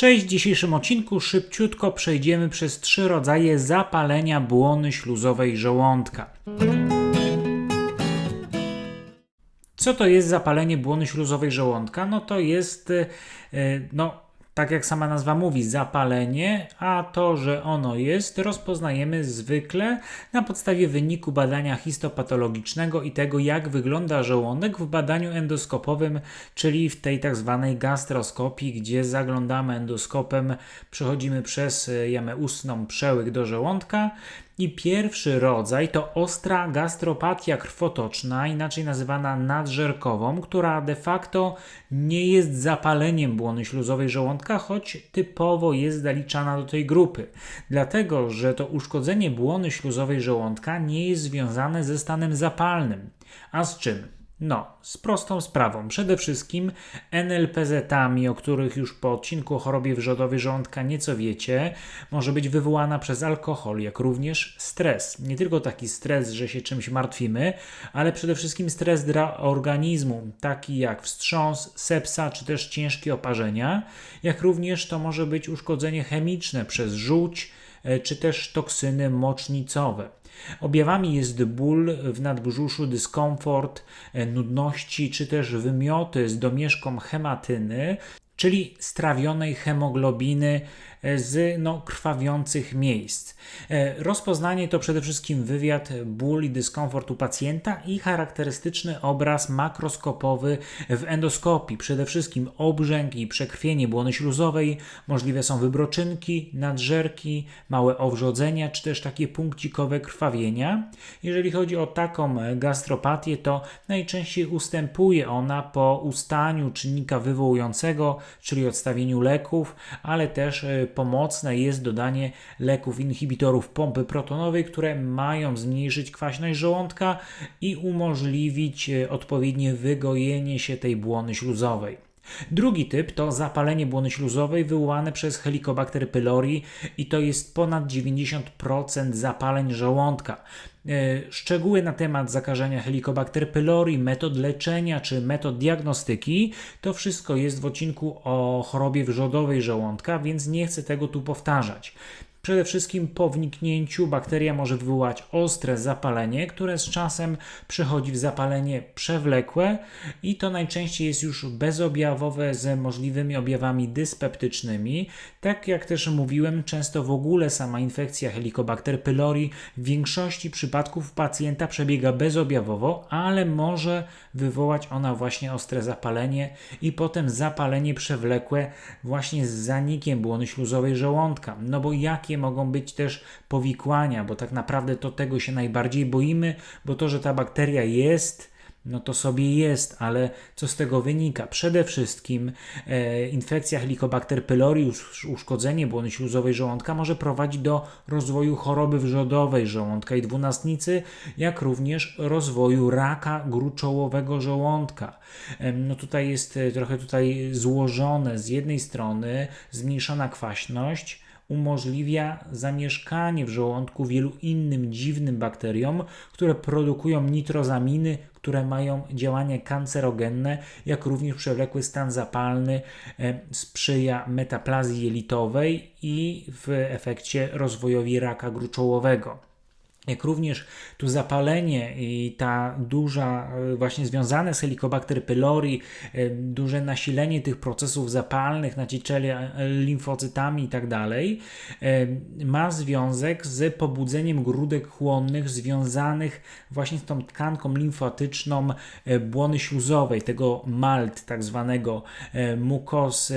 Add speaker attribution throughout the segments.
Speaker 1: Cześć, w dzisiejszym odcinku szybciutko przejdziemy przez trzy rodzaje zapalenia błony śluzowej żołądka. Co to jest zapalenie błony śluzowej żołądka? No to jest, e, no, tak jak sama nazwa mówi, zapalenie, a to, że ono jest, rozpoznajemy zwykle na podstawie wyniku badania histopatologicznego i tego, jak wygląda żołądek w badaniu endoskopowym, czyli w tej tak zwanej gastroskopii, gdzie zaglądamy endoskopem, przechodzimy przez jamę ustną, przełyk do żołądka i pierwszy rodzaj to ostra gastropatia krwotoczna, inaczej nazywana nadżerkową, która de facto nie jest zapaleniem błony śluzowej żołądka, choć typowo jest zaliczana do tej grupy. Dlatego, że to uszkodzenie błony śluzowej żołądka nie jest związane ze stanem zapalnym. A z czym? No, z prostą sprawą. Przede wszystkim NLPZ-ami, o których już po odcinku o chorobie wrzodowej żołądka nieco wiecie, może być wywołana przez alkohol, jak również stres. Nie tylko taki stres, że się czymś martwimy, ale przede wszystkim stres dla organizmu, taki jak wstrząs, sepsa czy też ciężkie oparzenia, jak również to może być uszkodzenie chemiczne przez żółć czy też toksyny mocznicowe. Objawami jest ból w nadbrzuszu, dyskomfort, e, nudności czy też wymioty z domieszką hematyny, czyli strawionej hemoglobiny E, z no, krwawiących miejsc. E, rozpoznanie to przede wszystkim wywiad, ból i dyskomfort u pacjenta i charakterystyczny obraz makroskopowy w endoskopii. Przede wszystkim obrzęk i przekrwienie błony śluzowej, możliwe są wybroczynki, nadżerki, małe owrzodzenia czy też takie punkcikowe krwawienia. Jeżeli chodzi o taką gastropatię, to najczęściej ustępuje ona po ustaniu czynnika wywołującego, czyli odstawieniu leków, ale też e, pomocne jest dodanie leków inhibitorów pompy protonowej, które mają zmniejszyć kwaśność żołądka i umożliwić e, odpowiednie wygojenie się tej błony śluzowej. Drugi typ to zapalenie błony śluzowej wywołane przez Helicobacter pylori i to jest ponad 90% zapaleń żołądka. E, szczegóły na temat zakażenia Helicobacter pylori, metod leczenia czy metod diagnostyki, to wszystko jest w odcinku o chorobie wrzodowej żołądka, więc nie chcę tego tu powtarzać. Przede wszystkim po wniknięciu bakteria może wywołać ostre zapalenie, które z czasem przechodzi w zapalenie przewlekłe i to najczęściej jest już bezobjawowe z możliwymi objawami dyspeptycznymi. Tak jak też mówiłem, często w ogóle sama infekcja Helicobacter pylori w większości przypadków pacjenta przebiega bezobjawowo, ale może wywołać ona właśnie ostre zapalenie i potem zapalenie przewlekłe właśnie z zanikiem błony śluzowej żołądka. No bo jakie jakie mogą być też powikłania, bo tak naprawdę to tego się najbardziej boimy, bo to, że ta bakteria jest, no to sobie jest, ale co z tego wynika? Przede wszystkim e, infekcja Helicobacter pylori, uszkodzenie błony śluzowej żołądka może prowadzić do rozwoju choroby wrzodowej żołądka i dwunastnicy, jak również rozwoju raka gruczołowego żołądka. E, no tutaj jest e, trochę tutaj złożone z jednej strony zmniejszona kwaśność, umożliwia zamieszkanie w żołądku wielu innym dziwnym bakteriom, które produkują nitrozaminy, które mają działanie kancerogenne, jak również przewlekły stan zapalny e, sprzyja metaplazji jelitowej i w efekcie rozwojowi raka gruczołowego jak również tu zapalenie i ta duża, e, właśnie związane z Helicobacter pylori, e, duże nasilenie tych procesów zapalnych na cieczele limfocytami i tak dalej, e, ma związek z pobudzeniem grudek chłonnych związanych właśnie z tą tkanką limfatyczną błony śluzowej, tego MALT, tak zwanego mucous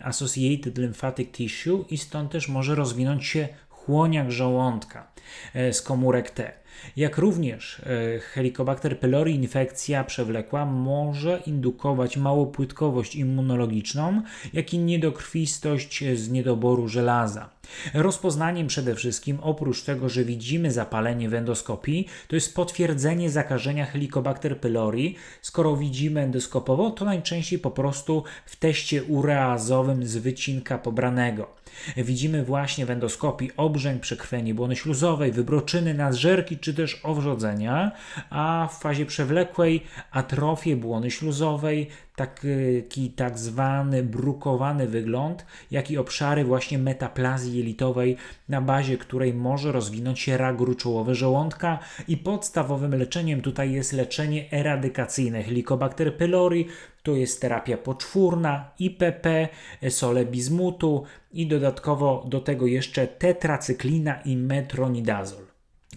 Speaker 1: associated lymphatic tissue i stąd też może rozwinąć się chłoniach żołądka e, z komórek T. Jak również e, Helicobacter pylori infekcja przewlekła może indukować małopłytkowość immunologiczną, jak i niedokrwistość z niedoboru żelaza. Rozpoznaniem przede wszystkim, oprócz tego, że widzimy zapalenie w endoskopii, to jest potwierdzenie zakażenia Helicobacter pylori. Skoro widzimy endoskopowo, to najczęściej po prostu w teście ureazowym z wycinka pobranego. Widzimy właśnie w endoskopii obrzęk, przekrwienie błony śluzowej, wybroczyny, nadżerki czy też owrzodzenia, a w fazie przewlekłej atrofię błony śluzowej, taki tak zwany brukowany wygląd, jak i obszary właśnie metaplazji jelitowej, na bazie której może rozwinąć się rak gruczołowy żołądka i podstawowym leczeniem tutaj jest leczenie eradykacyjne Helicobacter pylori, to jest terapia poczwórna, IPP, sole bizmutu i dodatkowo do tego jeszcze tetracyklina i metronidazol.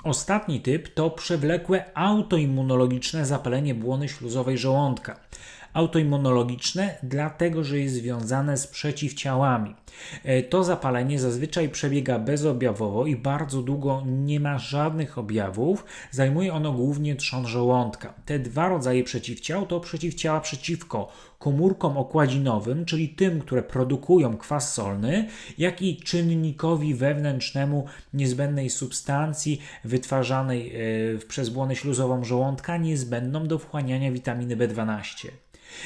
Speaker 1: Ostatni typ to przewlekłe autoimmunologiczne zapalenie błony śluzowej żołądka. Autoimmunologiczne, dlatego że jest związane z przeciwciałami. E, To zapalenie zazwyczaj przebiega bezobjawowo i bardzo długo nie ma żadnych objawów. Zajmuje ono głównie trzon żołądka. Te dwa rodzaje przeciwciał to przeciwciała przeciwko komórkom okładzinowym, czyli tym, które produkują kwas solny, jak i czynnikowi wewnętrznemu niezbędnej substancji wytwarzanej e, przez błonę śluzową żołądka, niezbędną do wchłaniania witaminy B12.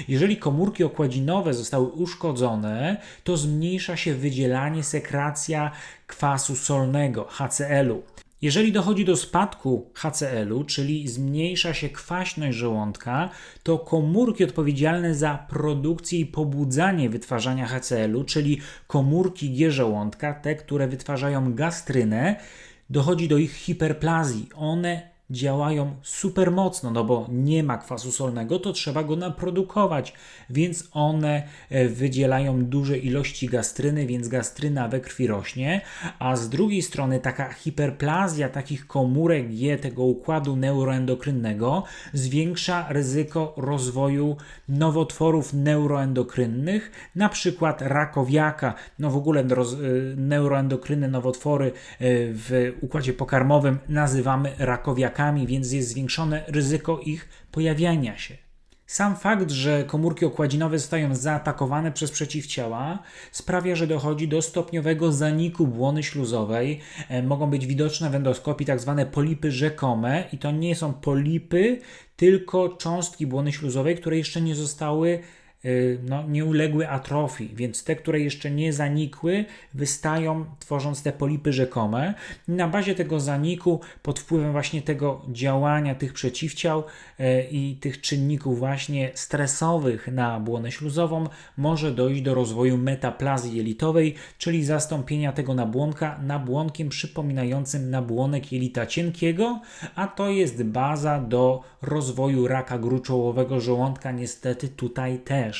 Speaker 1: Jeżeli komórki okładzinowe zostały uszkodzone, to zmniejsza się wydzielanie, sekracja kwasu solnego HCl-u. Jeżeli dochodzi do spadku HCl-u, czyli zmniejsza się kwaśność żołądka, to komórki odpowiedzialne za produkcję i pobudzanie wytwarzania HCl-u, czyli komórki G żołądka, te, które wytwarzają gastrynę, dochodzi do ich hiperplazji. One działają super mocno, no bo nie ma kwasu solnego, to trzeba go naprodukować, więc one e, wydzielają duże ilości gastryny, więc gastryna we krwi rośnie, a z drugiej strony taka hiperplazja takich komórek G, tego układu neuroendokrynnego zwiększa ryzyko rozwoju nowotworów neuroendokrynnych, na przykład rakowiaka, no w ogóle roz, y, neuroendokrynne nowotwory y, w układzie pokarmowym nazywamy rakowiakami, więc jest zwiększone ryzyko ich pojawiania się. Sam fakt, że komórki okładzinowe zostają zaatakowane przez przeciwciała, sprawia, że dochodzi do stopniowego zaniku błony śluzowej. E, Mogą być widoczne w endoskopii tak zwane polipy rzekome i to nie są polipy, tylko cząstki błony śluzowej, które jeszcze nie zostały no, nie uległy atrofii, więc te, które jeszcze nie zanikły, wystają, tworząc te polipy rzekome. Na bazie tego zaniku, pod wpływem właśnie tego działania tych przeciwciał e, i tych czynników właśnie stresowych na błonę śluzową, może dojść do rozwoju metaplazji jelitowej, czyli zastąpienia tego nabłonka nabłonkiem przypominającym nabłonek jelita cienkiego, a to jest baza do rozwoju raka gruczołowego żołądka, niestety tutaj też.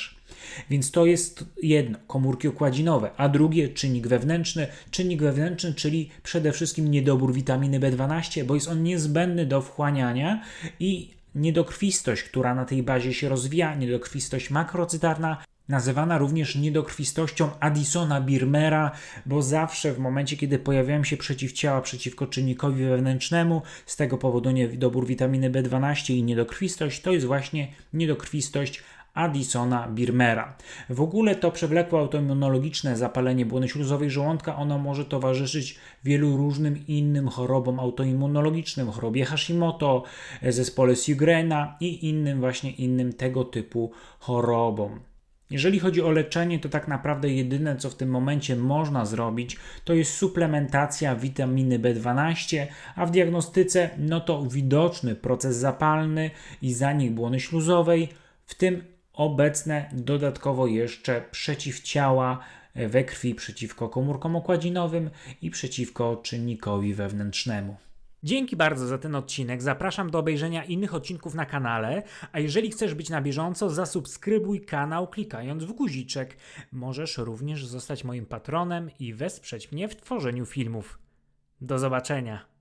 Speaker 1: Więc to jest jedno, komórki okładzinowe, a drugie czynnik wewnętrzny. Czynnik wewnętrzny, czyli przede wszystkim niedobór witaminy B12, bo jest on niezbędny do wchłaniania i niedokrwistość, która na tej bazie się rozwija, niedokrwistość makrocytarna, nazywana również niedokrwistością Addisona-Birmera, bo zawsze w momencie, kiedy pojawiają się przeciwciała przeciwko czynnikowi wewnętrznemu, z tego powodu niedobór witaminy B12 i niedokrwistość, to jest właśnie niedokrwistość Addisona Birmera. W ogóle to przewlekłe autoimmunologiczne zapalenie błony śluzowej żołądka, ono może towarzyszyć wielu różnym innym chorobom autoimmunologicznym, chorobie Hashimoto, zespole Sjögrena i innym właśnie innym tego typu chorobom. Jeżeli chodzi o leczenie, to tak naprawdę jedyne, co w tym momencie można zrobić, to jest suplementacja witaminy B12, a w diagnostyce, no to widoczny proces zapalny i zanik błony śluzowej, w tym obecne dodatkowo jeszcze przeciwciała we krwi przeciwko komórkom okładzinowym i przeciwko czynnikowi wewnętrznemu. Dzięki bardzo za ten odcinek. Zapraszam do obejrzenia innych odcinków na kanale, a jeżeli chcesz być na bieżąco, zasubskrybuj kanał klikając w guziczek. Możesz również zostać moim patronem i wesprzeć mnie w tworzeniu filmów. Do zobaczenia.